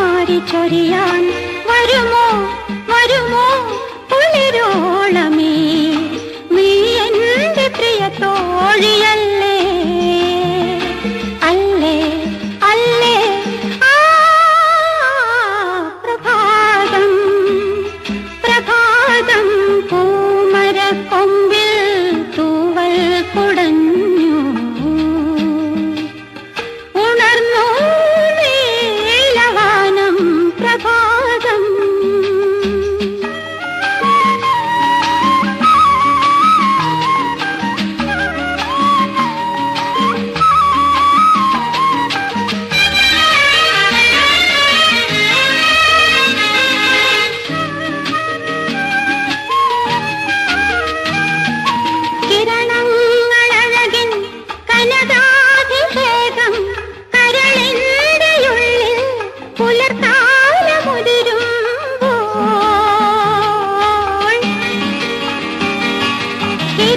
വാരി ചൊരിയാൻ വരുമോ? വരുമോ? പുളിരോളമേ നീ എന്റെ പ്രിയ തോഴിയല്ല